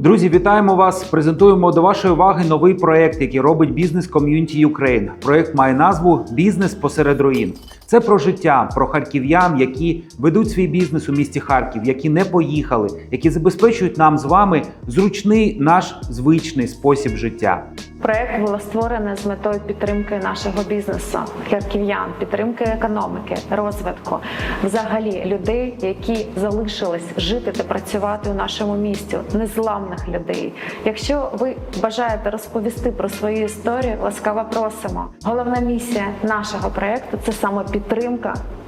Друзі, вітаємо вас! Презентуємо до вашої уваги новий проект, який робить бізнес ком'юніті Ukraine. Проект має назву Бізнес посеред руїн. Це про життя, про харків'ян, які ведуть свій бізнес у місті Харків, які не поїхали, які забезпечують нам з вами зручний наш звичний спосіб життя. Проект було створене з метою підтримки нашого бізнесу, харків'ян, підтримки економіки, розвитку, взагалі людей, які залишились жити та працювати у нашому місті, незламних людей. Якщо ви бажаєте розповісти про свою історію, ласкаво просимо. Головна місія нашого проекту це саме підтримка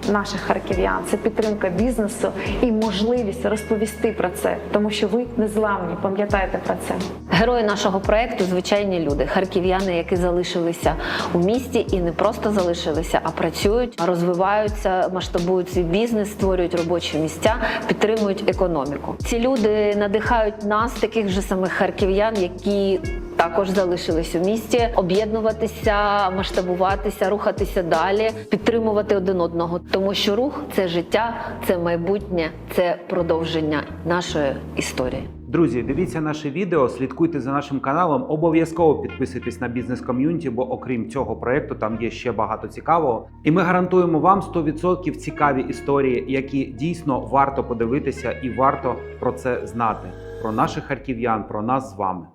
наших харків'ян, це підтримка бізнесу і можливість розповісти про це, тому що ви незламні. Пам'ятайте про це. Герої нашого проекту звичайні люди, харків'яни, які залишилися у місті і не просто залишилися, а працюють, розвиваються, масштабують свій бізнес, створюють робочі місця, підтримують економіку. Ці люди надихають нас, таких же самих харків'ян, які також залишились у місті, об'єднуватися, масштабуватися, рухатися далі, підтримувати один одного, тому що рух це життя, це майбутнє, це продовження нашої історії. Друзі, дивіться наше відео, слідкуйте за нашим каналом. Обов'язково підписуйтесь на бізнес ком'юніті, бо окрім цього проекту там є ще багато цікавого. І ми гарантуємо вам 100% цікаві історії, які дійсно варто подивитися і варто про це знати. Про наших харків'ян, про нас з вами.